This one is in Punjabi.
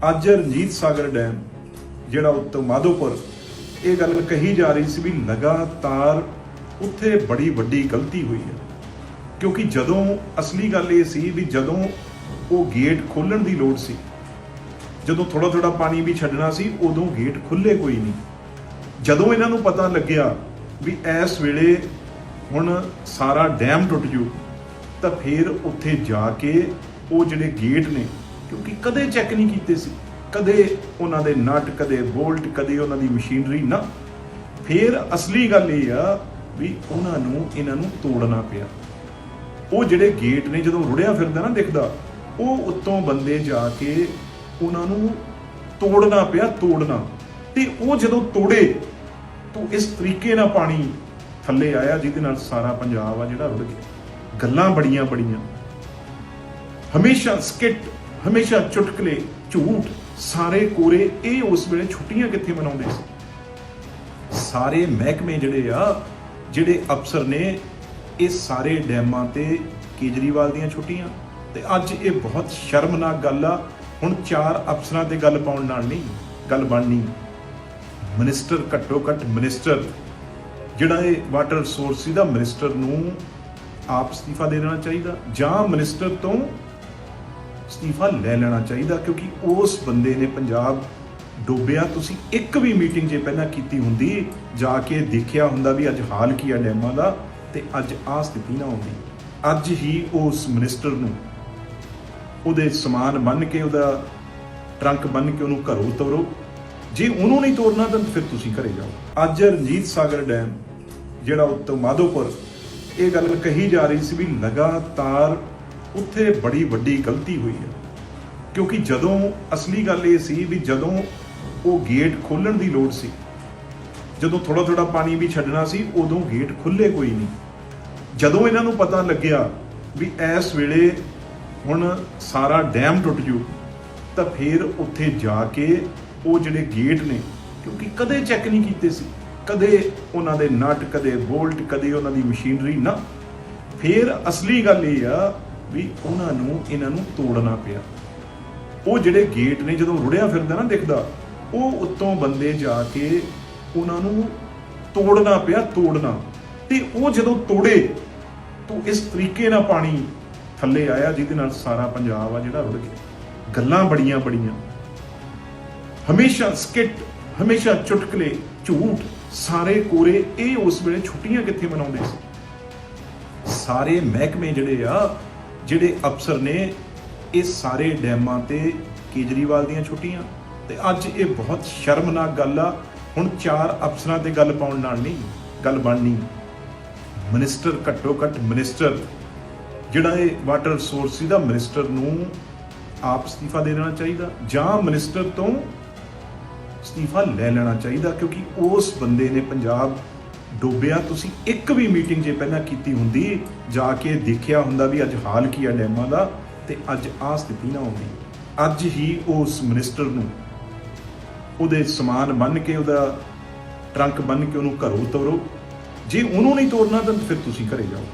ਅੱਜ ਰਣਜੀਤ ਸਾਗਰ ਡੈਮ, ਜਿਹੜਾ ਉੱਤੋਂ ਮਾਧੋਪੁਰ, ਇਹ ਗੱਲ ਕਹੀ ਜਾ ਰਹੀ ਸੀ ਵੀ ਲਗਾਤਾਰ ਉੱਥੇ ਬੜੀ ਵੱਡੀ ਗਲਤੀ ਹੋਈ ਹੈ। ਕਿਉਂਕਿ ਜਦੋਂ ਅਸਲੀ ਗੱਲ ਇਹ ਸੀ ਵੀ ਜਦੋਂ ਉਹ ਗੇਟ ਖੋਲਣ ਦੀ ਲੋੜ ਸੀ, ਜਦੋਂ ਥੋੜਾ ਥੋੜਾ ਪਾਣੀ ਵੀ ਛੱਡਣਾ ਸੀ, ਉਦੋਂ ਗੇਟ ਖੁੱਲੇ ਕੋਈ ਨਹੀਂ। ਜਦੋਂ ਇਹਨਾਂ ਨੂੰ ਪਤਾ ਲੱਗਿਆ ਵੀ ਇਸ ਵੇਲੇ ਹੁਣ ਸਾਰਾ ਡੈਮ ਟੁੱਟ ਜੂ, ਤਾਂ ਫਿਰ ਉੱਥੇ ਜਾ ਕੇ ਉਹ ਜਿਹੜੇ ਗੇਟ ਨੇ ਕਿਉਂਕਿ ਕਦੇ ਚੈੱਕ ਨਹੀਂ ਕੀਤੇ ਸੀ। ਕਦੇ ਉਹਨਾਂ ਦੇ ਨਟ, ਕਦੇ ਬੋਲਟ, ਕਦੇ ਉਹਨਾਂ ਦੀ ਮਸ਼ੀਨਰੀ ਨਾ। ਫਿਰ ਅਸਲੀ ਗੱਲ ਇਹ ਆ ਵੀ ਉਹਨਾਂ ਨੂੰ, ਇਹਨਾਂ ਨੂੰ ਤੋੜਨਾ ਪਿਆ। ਉਹ ਜਿਹੜੇ ਗੇਟ ਨੇ, ਜਦੋਂ ਰੁੜਿਆ ਫਿਰਦਾ ਨਾ ਦਿਖਦਾ, ਉਹ ਉੱਤੋਂ ਬੰਦੇ ਜਾ ਕੇ ਉਹਨਾਂ ਨੂੰ ਤੋੜਨਾ ਪਿਆ, ਤੋੜਨਾ। ਤੇ ਉਹ ਜਦੋਂ ਤੋੜੇ, ਤਾਂ ਇਸ ਤਰੀਕੇ ਨਾਲ ਪਾਣੀ ਥੱਲੇ ਆਇਆ, ਜਿਹਦੇ ਨਾਲ ਸਾਰਾ ਪੰਜਾਬ ਆ ਜਿਹੜਾ ਰੁੜ ਗਿਆ। ਗੱਲਾਂ ਬੜੀਆਂ ਬੜੀਆਂ ਹਮੇਸ਼ਾ ਸਕਿੱਟ ਹਮੇਸ਼ਾ ਚੁਟਕਲੇ, ਝੂਠ, ਸਾਰੇ ਕੋਰੇ, ਇਹ ਉਸ ਵੇਲੇ ਛੁੱਟੀਆਂ ਕਿੱਥੇ ਮਨਾਉਂਦੇ ਸੀ? ਸਾਰੇ ਮਹਿਕਮੇ ਜਿਹੜੇ ਆ, ਜਿਹੜੇ ਅਫਸਰ ਨੇ, ਇਹ ਸਾਰੇ ਡੈਮਾਂ ਤੇ ਕੇਜਰੀਵਾਲ ਦੀਆਂ ਛੁੱਟੀਆਂ। ਤੇ ਅੱਜ ਇਹ ਬਹੁਤ ਸ਼ਰਮਨਾਕ ਗੱਲ ਆ, ਹੁਣ ਚਾਰ ਅਫਸਰਾਂ ਤੇ ਗੱਲ ਪਾਉਣ ਨਾਲ ਨਹੀਂ, ਗੱਲ ਬਣਨੀ। ਮਿਨਿਸਟਰ ਘੱਟੋ ਘੱਟ ਮਿਨਿਸਟਰ, ਜਿਹੜਾ ਇਹ ਵਾਟਰ ਸੋਰਸ ਦਾ ਮਿਨਿਸਟਰ ਨੂੰ ਆਪ ਅਸਤੀਫਾ ਦੇ ਦੇਣਾ ਚਾਹੀਦਾ। ਜਾਂ ਮਿਨਿਸਟਰ ਤੋਂ ਅਸਤੀਫਾ ਲੈ ਲੈਣਾ ਚਾਹੀਦਾ ਕਿਉਂਕਿ ਉਸ ਬੰਦੇ ਨੇ ਪੰਜਾਬ ਡੋਬਿਆ। ਤੁਸੀਂ ਇੱਕ ਵੀ ਮੀਟਿੰਗ ਜੇ ਪਹਿਲਾਂ ਕੀਤੀ ਹੁੰਦੀ, ਜਾ ਕੇ ਦੇਖਿਆ ਹੁੰਦਾ ਵੀ ਅੱਜ ਹਾਲ ਕੀ ਆ ਡੈਮਾਂ ਦਾ ਤੇ ਅੱਜ ਆਹ ਸਥਿਤੀ ਨਾ ਹੁੰਦੀ। ਅੱਜ ਹੀ ਉਸ ਮਿਨਿਸਟਰ ਨੂੰ ਉਹਦੇ ਸਮਾਨ ਬੰਨ ਕੇ, ਉਹਦਾ ਟਰੰਕ ਬੰਨ ਕੇ ਉਹਨੂੰ ਘਰੋਂ ਤੋਰੋ। ਜੇ ਉਹਨੂੰ ਨਹੀਂ ਤੋਰਨਾ, ਤਾਂ ਫਿਰ ਤੁਸੀਂ ਘਰੇ ਜਾਓ। ਅੱਜ ਰਣਜੀਤ ਸਾਗਰ ਡੈਮ, ਜਿਹੜਾ ਉੱਤੋਂ ਮਾਧੋਪੁਰ, ਇਹ ਗੱਲ ਕਹੀ ਜਾ ਰਹੀ ਸੀ ਵੀ ਲਗਾਤਾਰ ਉੱਥੇ ਬੜੀ ਵੱਡੀ ਗਲਤੀ ਹੋਈ ਹੈ। ਕਿਉਂਕਿ ਜਦੋਂ ਅਸਲੀ ਗੱਲ ਇਹ ਸੀ ਵੀ ਜਦੋਂ ਉਹ ਗੇਟ ਖੋਲਣ ਦੀ ਲੋੜ ਸੀ, ਜਦੋਂ ਥੋੜਾ ਥੋੜਾ ਪਾਣੀ ਵੀ ਛੱਡਣਾ ਸੀ, ਉਦੋਂ ਗੇਟ ਖੁੱਲੇ ਕੋਈ ਨਹੀਂ। ਜਦੋਂ ਇਹਨਾਂ ਨੂੰ ਪਤਾ ਲੱਗਿਆ ਵੀ ਇਸ ਵੇਲੇ ਹੁਣ ਸਾਰਾ ਡੈਮ ਟੁੱਟ ਜੂ, ਤਾਂ ਫਿਰ ਉੱਥੇ ਜਾ ਕੇ ਉਹ ਜਿਹੜੇ ਗੇਟ ਨੇ, ਕਿਉਂਕਿ ਕਦੇ ਚੈੱਕ ਨਹੀਂ ਕੀਤੇ ਸੀ, ਕਦੇ ਉਹਨਾਂ ਦੇ ਨਟ, ਕਦੇ ਬੋਲਟ, ਕਦੇ ਉਹਨਾਂ ਦੀ ਮਸ਼ੀਨਰੀ, ਨਾ। ਫਿਰ ਅਸਲੀ ਗੱਲ ਇਹ ਆ ਵੀ ਉਹਨਾਂ ਨੂੰ, ਇਹਨਾਂ ਨੂੰ ਤੋੜਨਾ ਪਿਆ। ਉਹ ਜਿਹੜੇ ਗੇਟ ਨੇ, ਜਦੋਂ ਰੁੜਿਆ ਫਿਰਦਾ ਨਾ ਦਿਖਦਾ, ਉਹ ਉੱਤੋਂ ਬੰਦੇ ਜਾ ਕੇ ਉਹਨਾਂ ਨੂੰ ਤੋੜਨਾ ਪਿਆ, ਤੋੜਨਾ। ਤੇ ਉਹ ਜਦੋਂ ਤੋੜੇ, ਤਾਂ ਇਸ ਤਰੀਕੇ ਨਾਲ ਪਾਣੀ ਥੱਲੇ ਆਇਆ, ਜਿਹਦੇ ਨਾਲ ਸਾਰਾ ਪੰਜਾਬ ਆ ਜਿਹੜਾ ਰੁੜ ਗਿਆ। ਗੱਲਾਂ ਬੜੀਆਂ ਬੜੀਆਂ। ਹਮੇਸ਼ਾ ਸਕਿੱਟ, ਹਮੇਸ਼ਾ ਚੁਟਕਲੇ, ਝੂਠ, ਸਾਰੇ ਕੋਰੇ ਇਹ ਉਸ ਵੇਲੇ ਛੁੱਟੀਆਂ ਕਿੱਥੇ ਮਨਾਉਂਦੇ ਸੀ? ਸਾਰੇ ਮਹਿਕਮੇ ਜਿਹੜੇ ਆ ਜਿਹੜੇ ਅਫਸਰ ਨੇ, ਇਹ ਸਾਰੇ ਡੈਮਾਂ ਤੇ ਕੇਜਰੀਵਾਲ ਦੀਆਂ ਛੁੱਟੀਆਂ। ਤੇ ਅੱਜ ਇਹ ਬਹੁਤ ਸ਼ਰਮਨਾਕ ਗੱਲ ਆ। ਹੁਣ ਚਾਰ ਅਫਸਰਾਂ ਤੇ ਗੱਲ ਪਾਉਣ ਨਾਲ ਨਹੀਂ, ਗੱਲ ਬਣਨੀ। ਮਿਨਿਸਟਰ ਘੱਟੋ ਘੱਟ ਮਿਨਿਸਟਰ, ਜਿਹੜਾ ਇਹ ਵਾਟਰ ਰਿਸੋਰਸ ਦਾ ਮਿਨਿਸਟਰ ਨੂੰ ਆਪ ਅਸਤੀਫਾ ਦੇ ਦੇਣਾ ਚਾਹੀਦਾ। ਜਾਂ ਮਿਨਿਸਟਰ ਤੋਂ ਅਸਤੀਫਾ ਲੈ ਲੈਣਾ ਚਾਹੀਦਾ, ਕਿਉਂਕਿ ਉਸ ਬੰਦੇ ਨੇ ਪੰਜਾਬ ਡੋਬਿਆ, ਤੁਸੀਂ ਇੱਕ ਵੀ ਮੀਟਿੰਗ ਜੇ ਪਹਿਲਾਂ ਕੀਤੀ ਹੁੰਦੀ, ਜਾ ਕੇ ਦੇਖਿਆ ਹੁੰਦਾ ਵੀ ਅੱਜ ਹਾਲ ਕੀ ਆ ਡੈਮਾਂ ਦਾ, ਤੇ ਅੱਜ ਆਹ ਸਥਿਤੀ ਨਾ ਹੁੰਦੀ ਅੱਜ ਹੀ ਉਸ ਮਿਨਿਸਟਰ ਨੂੰ ਉਹਦੇ ਸਮਾਨ ਬੰਨ ਕੇ, ਉਹਦਾ ਟਰੰਕ ਬੰਨ ਕੇ ਉਹਨੂੰ ਘਰੋਂ ਤੋਰੋ ਜੇ ਉਹਨੂੰ ਨਹੀਂ ਤੋਰਨਾ, ਤਾਂ ਫਿਰ ਤੁਸੀਂ ਘਰੇ ਜਾਓ।